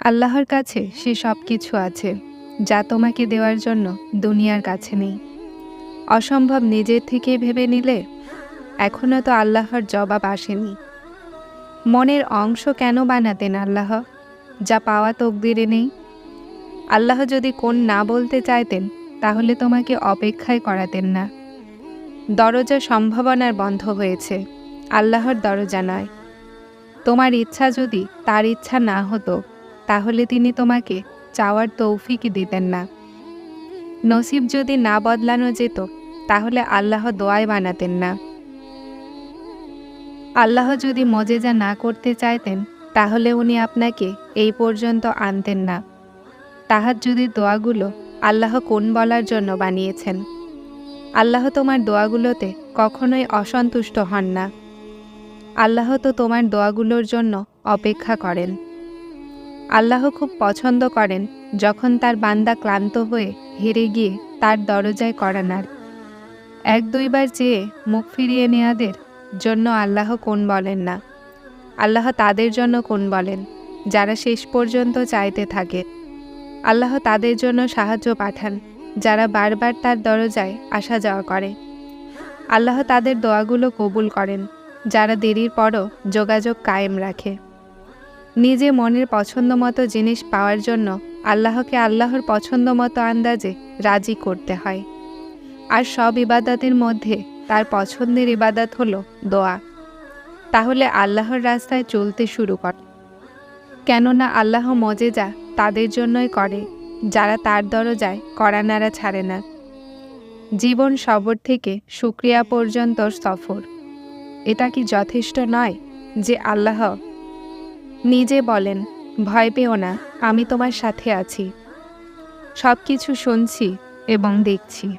আল্লাহর কাছে সে সব কিছু আছে, যা তোমাকে দেওয়ার জন্য দুনিয়ার কাছে নেই। অসম্ভব নিজের থেকে ভেবে নিলে এখনও তো আল্লাহর জবাব আসেনি। মনের অংশ কেন বানাতেন আল্লাহ, যা পাওয়া তকদিরে নেই? আল্লাহ যদি কোন না বলতে চাইতেন, তাহলে তোমাকে অপেক্ষায় করাতেন না। দরজা সম্ভাবনার বন্ধ হয়েছে, আল্লাহর দরজা নয়। তোমার ইচ্ছা যদি তার ইচ্ছা না হতো তাহলে তিনি তোমাকে চাওয়ার তৌফিক দিতেন না। নসিব যদি না বদলানো যেত, তাহলে আল্লাহ দোয়ায় বানাতেন না। আল্লাহ যদি মজেজা না করতে চাইতেন, তাহলে উনি আপনাকে এই পর্যন্ত আনতেন না। তাহার যদি দোয়াগুলো আল্লাহ কোন বলার জন্য বানিয়েছেন? আল্লাহ তোমার দোয়াগুলোতে কখনোই অসন্তুষ্ট হন না। আল্লাহ তো তোমার দোয়াগুলোর জন্য অপেক্ষা করেন। আল্লাহ খুব পছন্দ করেন যখন তার বান্দা ক্লান্ত হয়ে হেরে গিয়ে তার দরজায় করানার এক দুইবার চেয়ে মুখ ফিরিয়ে নেয়াদের জন্য আল্লাহ কোন বলেন না। আল্লাহ তাদের জন্য কোন বলেন, যারা শেষ পর্যন্ত চাইতে থাকে। আল্লাহ তাদের জন্য সাহায্য পাঠান, যারা বারবার তার দরজায় আসা যাওয়া করে। আল্লাহ তাদের দোয়াগুলো কবুল করেন, যারা দেরির পরও যোগাযোগ কায়েম রাখে। নিজে মনের পছন্দ মতো জিনিস পাওয়ার জন্য আল্লাহকে আল্লাহর পছন্দ মতো আন্দাজে রাজি করতে হয়। আর সব ইবাদতের মধ্যে তার পছন্দের ইবাদত হলো দোয়া। তাহলে আল্লাহর রাস্তায় চলতে শুরু কর। কেননা আল্লাহ মজেজা তাদের জন্যই করে, যারা তার দরজায় কড়া নাড়া ছাড়ে না। জীবন সবর থেকে সুক্রিয়া পর্যন্ত সফর। এটা কি যথেষ্ট নয় যে আল্লাহ নিজে বলেন, ভয় পেও না, আমি তোমার সাথে আছি। সব কিছু শুনছি এবং দেখছি।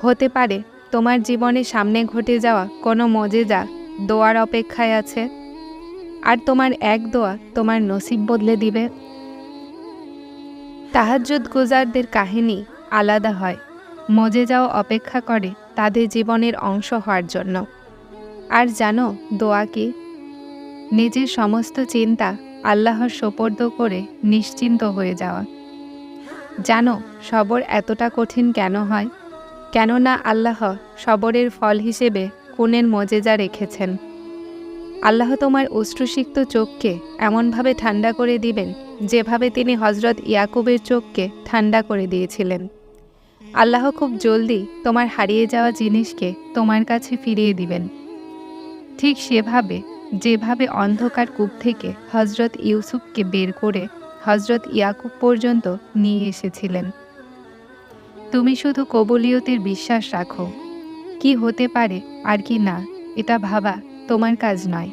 হতে পারে তোমার জীবনে সামনে ঘটে যাওয়া কোনো মজেজা দোয়ার অপেক্ষায় আছে, আর তোমার এক দোয়া তোমার নসিব বদলে দিবে? তাহাজ্জুদ গুজারদের কাহিনী আলাদা হয়। মজে মজেজাও অপেক্ষা করে তাদের জীবনের অংশ হওয়ার জন্য। আর জানো, দোয়া কি? নিজের সমস্ত চিন্তা আল্লাহর সোপর্দ করে নিশ্চিন্ত হয়ে যাওয়া। জানো, সবর এতটা কঠিন কেন হয়? কেননা আল্লাহ সবরের ফল হিসেবে কোনের মজেজা রেখেছেন। আল্লাহ তোমার অশ্রুসিক্ত চোখকে এমনভাবে ঠান্ডা করে দিবেন, যেভাবে তিনি হজরত ইয়াকুবের চোখকে ঠান্ডা করে দিয়েছিলেন। আল্লাহ খুব জলদি তোমার হারিয়ে যাওয়া জিনিসকে তোমার কাছে ফিরিয়ে দিবেন। ঠিক সেভাবে যেভাবে অন্ধকার কূপ থেকে হজরত ইউসুফকে বের করে হজরত ইয়াকুব পর্যন্ত নিয়ে এসেছিলেন। তুমি শুধু কবুলিয়তের বিশ্বাস রাখো। কি হতে পারে আর কি না, এটা ভাবা তোমার কাজ নয়।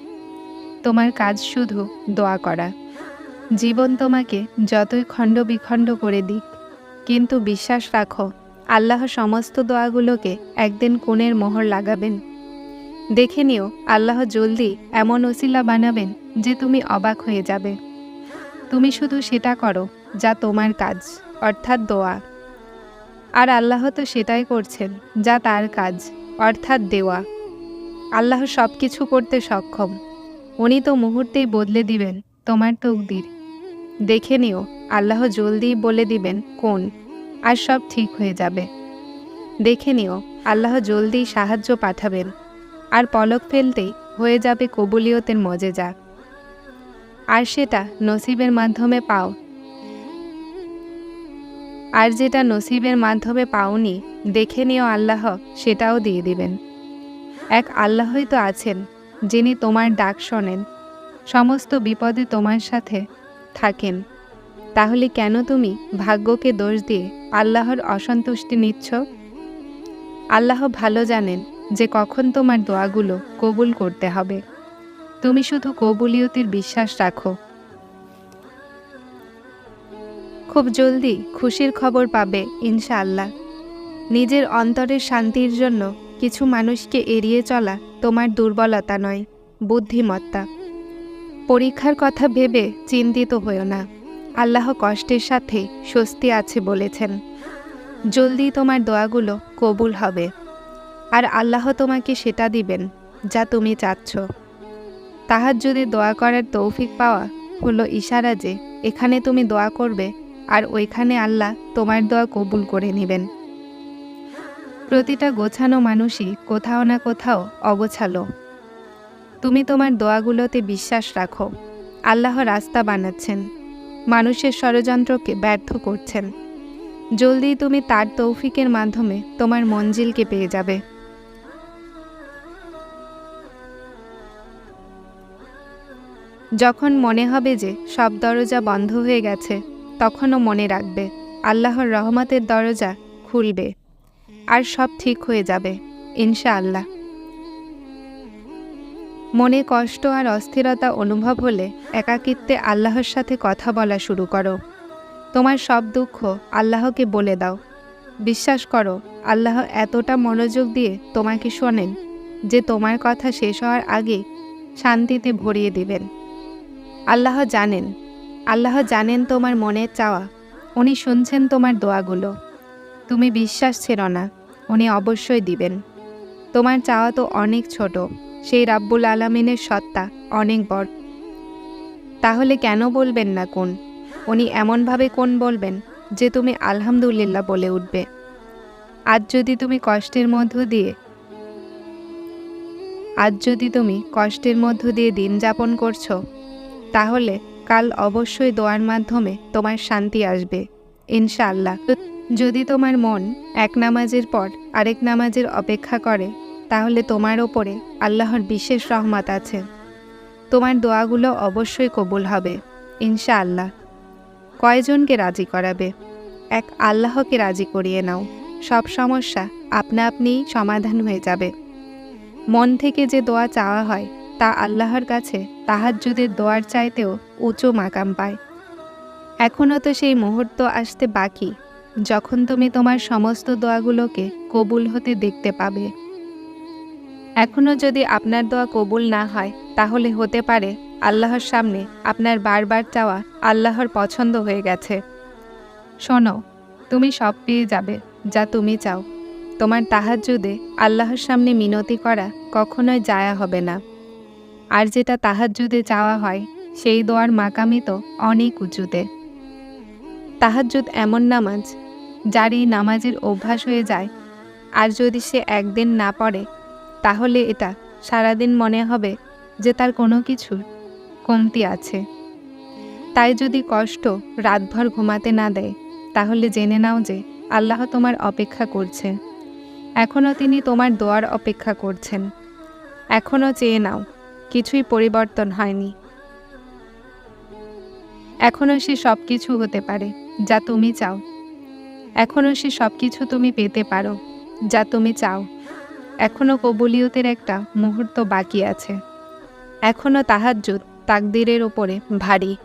তোমার কাজ শুধু দোয়া করা। জীবন তোমাকে যতই খণ্ড বিখণ্ড করে দিক, কিন্তু বিশ্বাস রাখো, আল্লাহ সমস্ত দোয়াগুলোকে একদিন কোণের মোহর লাগাবেন। দেখে নিও, আল্লাহ জলদি এমন ওসিলা বানাবেন যে তুমি অবাক হয়ে যাবে। তুমি শুধু সেটা করো, যা তোমার কাজ, অর্থাৎ দোয়া। আর আল্লাহ তো সেটাই করছেন, যা তার কাজ, অর্থাৎ দেওয়া। আল্লাহ সব কিছু করতে সক্ষম। উনি তো মুহূর্তেই বদলে দিবেন তোমার তকদির। দেখে নিও, আল্লাহ জলদি বলে দিবেন কোন, আর সব ঠিক হয়ে যাবে। দেখে নিও, আল্লাহ জলদি সাহায্য পাঠাবেন। আর পলক ফেলতেই হয়ে যাবে কবুলিয়তের মজে মজেজা। আর সেটা নসিবের মাধ্যমে পাও। আর যেটা নসিবের মাধ্যমে পাওনি, দেখে নিও আল্লাহ, সেটাও দিয়ে দিবেন। এক আল্লাহই তো আছেন, যিনি তোমার ডাক শোনেন। সমস্ত বিপদে তোমার সাথে থাকেন। তাহলে কেন তুমি ভাগ্যকে দোষ দিয়ে আল্লাহর অসন্তুষ্টি নিচ্ছ? আল্লাহ ভালো জানেন যে কখন তোমার দোয়াগুলো কবুল করতে হবে। তুমি শুধু কবুলিয়তির বিশ্বাস রাখো। খুব জলদি খুশির খবর পাবে, ইনশাআল্লাহ। নিজের অন্তরের শান্তির জন্য কিছু মানুষকে এড়িয়ে চলা তোমার দুর্বলতা নয়, বুদ্ধিমত্তা। পরীক্ষার কথা ভেবে চিন্তিত হও না। আল্লাহ কষ্টের সাথে স্বস্তি আছে বলেছেন। জলদি তোমার দোয়াগুলো কবুল হবে। আর আল্লাহ তোমাকে সেটা দিবেন, যা তুমি চাচ্ছ। তাহার যদি দোয়া করার তৌফিক পাওয়া হলো ইশারা যে, এখানে তুমি দোয়া করবে আর ওইখানে আল্লাহ তোমার দোয়া কবুল করে নেবেন। প্রতিটা গোছানো মানুষই কোথাও না কোথাও অগোছালো। তুমি তোমার দোয়াগুলোতে বিশ্বাস রাখো, আল্লাহ রাস্তা বানাচ্ছেন, মানুষের ষড়যন্ত্রকে ব্যর্থ করছেন। জলদি তুমি তার তৌফিকের মাধ্যমে তোমার মঞ্জিলকে পেয়ে যাবে। যখন মনে হবে যে সব দরজা বন্ধ হয়ে গেছে, তখনও মনে রাখবে, আল্লাহর রহমতের দরজা খুলবে আর সব ঠিক হয়ে যাবে, ইনশাআল্লাহ। মনে কষ্ট আর অস্থিরতা অনুভব হলে একাকিত্বে আল্লাহর সাথে কথা বলা শুরু করো। তোমার সব দুঃখ আল্লাহকে বলে দাও। বিশ্বাস করো, আল্লাহ এতটা মনোযোগ দিয়ে তোমাকে শোনেন যে তোমার কথা শেষ হওয়ার আগে শান্তিতে ভরিয়ে দিবেন। আল্লাহ জানেন। আল্লাহ জানেন তোমার মনের চাওয়া। উনি শুনছেন তোমার দোয়াগুলো। তুমি বিশ্বাস ছিল না। উনি অবশ্যই দিবেন। তোমার চাওয়া তো অনেক ছোট। সেই রাব্বুল আলমিনের সত্তা অনেক বড়। তাহলে কেন বলবেন না কোন? উনি এমনভাবে কোন বলবেন যে তুমি আলহামদুলিল্লাহ বলে উঠবে? আজ যদি তুমি কষ্টের মধ্য দিয়ে আজ যদি তুমি কষ্টের মধ্য দিয়ে দিন যাপন করছ তাহলে কাল অবশ্যই দোয়ার মাধ্যমে তোমার শান্তি আসবে, ইনশাআল্লাহ। যদি তোমার মন এক নামাজের পর আরেক নামাজের অপেক্ষা করে, তাহলে তোমার ওপরে আল্লাহর বিশেষ রহমত আছে। তোমার দোয়াগুলো অবশ্যই কবুল হবে, ইনশাআল্লাহ। কয়জনকে রাজি করাবে? এক আল্লাহকে রাজি করিয়ে নাও। সব সমস্যা আপনা আপনিই সমাধান হয়ে যাবে। মন থেকে যে দোয়া চাওয়া হয় তা আল্লাহর কাছে তাহাজ্জুদের দোয়ার চাইতেও উঁচু মাকাম পায়। এখনও তো সেই মুহূর্ত আসতে বাকি, যখন তুমি তোমার সমস্ত দোয়াগুলোকে কবুল হতে দেখতে পাবে। এখনও যদি আপনার দোয়া কবুল না হয়, তাহলে হতে পারে আল্লাহর সামনে আপনার বারবার চাওয়া আল্লাহর পছন্দ হয়ে গেছে। শোনো, তুমি সব পেয়ে যাবে যা তুমি চাও। তোমার তাহাজ্জুদে আল্লাহর সামনে মিনতি করা কখনোই জায়া হবে না। আর যেটা তাহাজ্জুদে চাওয়া হয়, সেই দোয়ার মাকামি তো অনেক উঁচুতে। তাহাজ্জুদ এমন নামাজ, যার এই নামাজের অভ্যাস হয়ে যায়, আর যদি সে একদিন না পড়ে, তাহলে এটা সারাদিন মনে হবে যে তার কোনো কিছুর কমতি আছে। তাই যদি কষ্ট রাতভর ঘুমাতে না দেয়, তাহলে জেনে নাও যে আল্লাহ তোমার অপেক্ষা করছে। এখনও তিনি তোমার দোয়ার অপেক্ষা করছেন। এখনও চেয়ে নাও কিছুই পরিবর্তন হয়নি। এখনও সে সব কিছু হতে পারে, যা তুমি চাও। এখনও সে সব কিছু তুমি পেতে পারো, যা তুমি চাও। এখনও কবুলিয়তের একটা মুহূর্ত বাকি আছে। এখনও তাহাজ্জুদ তাকদিরের ওপরে ভারী।